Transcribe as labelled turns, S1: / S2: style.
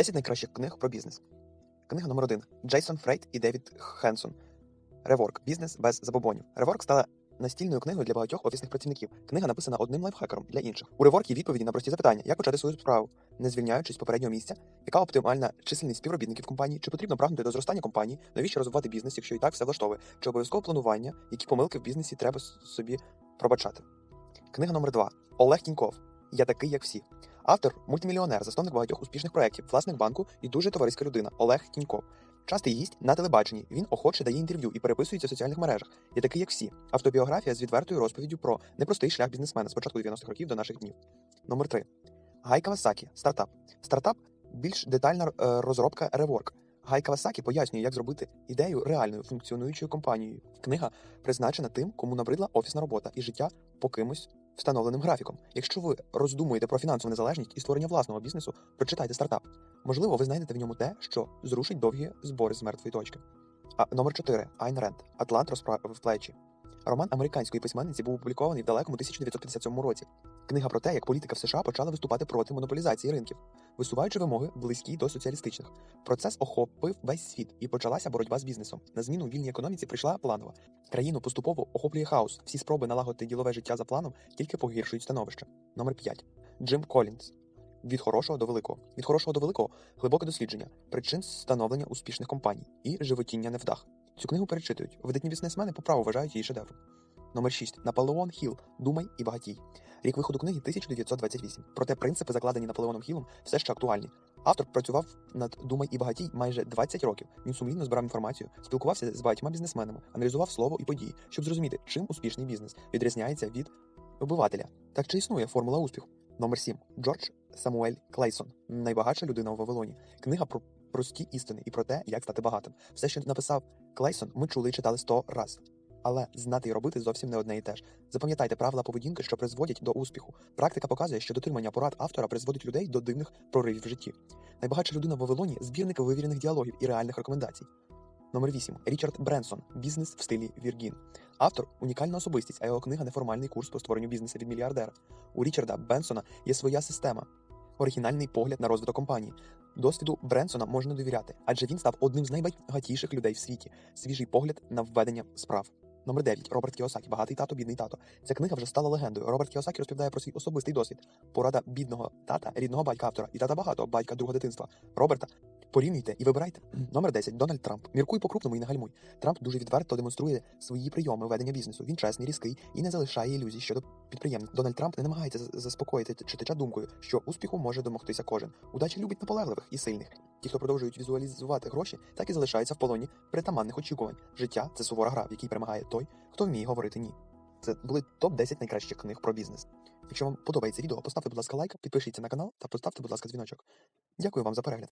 S1: 10 найкращих книг про бізнес. Книга номер 1 Джейсон Фрейд і Девід Хенсон. Реворк. Бізнес без забобонів. Реворк стала настільною книгою для багатьох офісних працівників. Книга написана одним лайфхакером для інших. У Реворк є відповіді на прості запитання: як почати свою справу, не звільняючись з попереднього місця, яка оптимальна чисельність співробітників компанії, чи потрібно прагнути до зростання компанії, навіщо розвивати бізнес, якщо і так все влаштовує, чи обов'язково планування, які помилки в бізнесі треба собі пробачати. Книга номер 2 Олег Тіньков. Я такий, як всі. Автор мультимільйонер, засновник багатьох успішних проєктів, власник банку і дуже товариська людина Олег Тіньков. Частий гість на телебаченні. Він охоче дає інтерв'ю і переписується в соціальних мережах. Я такий, як всі. Автобіографія з відвертою розповіддю про непростий шлях бізнесмена з початку 90-х років до наших днів. Номер 3 Гай Кавасакі. Стартап. Стартап більш детальна е, розробка Реворк. Гай Кавасакі пояснює, як зробити ідею реальною функціонуючою компанією. Книга призначена тим, кому набридла офісна робота і життя по кимось встановленим графіком. Якщо ви роздумуєте про фінансову незалежність і створення власного бізнесу, прочитайте стартап. Можливо, ви знайдете в ньому те, що зрушить довгі збори з мертвої точки. А номер 4 Айн Ренд. Атлант розправив плечі. Роман американської письменниці був опублікований в далекому 1957 році. Книга про те, як політика в США почала виступати проти монополізації ринків, висуваючи вимоги близькі до соціалістичних. Процес охопив весь світ і почалася боротьба з бізнесом. На зміну вільній економіці прийшла планова. Країну поступово охоплює хаос. Всі спроби налагодити ділове життя за планом тільки погіршують становище. Номер 5. Джим Колінс. Від хорошого до великого. Від хорошого до великого глибоке дослідження причин становлення успішних компаній і животіння невдах. Цю книгу перечитують. Видатні бізнесмени по праву вважають її шедевром. Номер 6. Наполеон Хіл. Думай і багатій. Рік виходу книги 1928. Проте принципи, закладені Наполеоном Хілом, все ще актуальні. Автор працював над Думай і багатій майже 20 років. Він сумлінно збирав інформацію, спілкувався з багатьма бізнесменами, аналізував слово і події, щоб зрозуміти, чим успішний бізнес відрізняється від обивателя. Так чи існує формула успіху? Номер 7. Джордж Самуель Клейсон. Найбагатша людина у Вавилоні. Книга про прості істини і про те, як стати багатим. Все, що написав Клейсон, ми чули і читали сто раз. Але знати і робити зовсім не одне і те ж. Запам'ятайте правила поведінки, що призводять до успіху. Практика показує, що дотримання порад автора призводить людей до дивних проривів в житті. Найбагатша людина в Вавилоні збірник вивірених діалогів і реальних рекомендацій. Номер 8. Річард Бренсон. Бізнес в стилі Віргін. Автор унікальна особистість, а його книга неформальний курс по створенню бізнесу від мільярдера. У Річарда Бенсона є своя система, оригінальний погляд на розвиток компанії. Досвіду Бренсона можна довіряти, адже він став одним з найбагатіших людей в світі. Свіжий погляд на введення справ. Номер 9. Роберт Кіосакі. Багатий тато, бідний тато. Ця книга вже стала легендою. Роберт Кіосакі розповідає про свій особистий досвід. Порада бідного тата, рідного батька автора і тата багатого батька другого дитинства. Роберта. Порівнюйте і вибирайте. Номер 10. Дональд Трамп. Міркуй по-крупному і не гальмуй. Трамп дуже відверто демонструє свої прийоми ведення бізнесу. Він чесний, різкий і не залишає ілюзій щодо підприємництва. Дональд Трамп не намагається заспокоїти читача думкою, що успіху може домогтися кожен. Удача любить наполегливих і сильних. Ті, хто продовжують візуалізувати гроші, так і залишаються в полоні притаманних очікувань. Життя це сувора гра, в якій перемагає той, хто вміє говорити ні. Це були топ 10 найкращих книг про бізнес. Якщо вам подобається відео, поставте, будь ласка, лайк, підпишіться на канал та поставте, будь ласка, дзвіночок. Дякую вам за перегляд.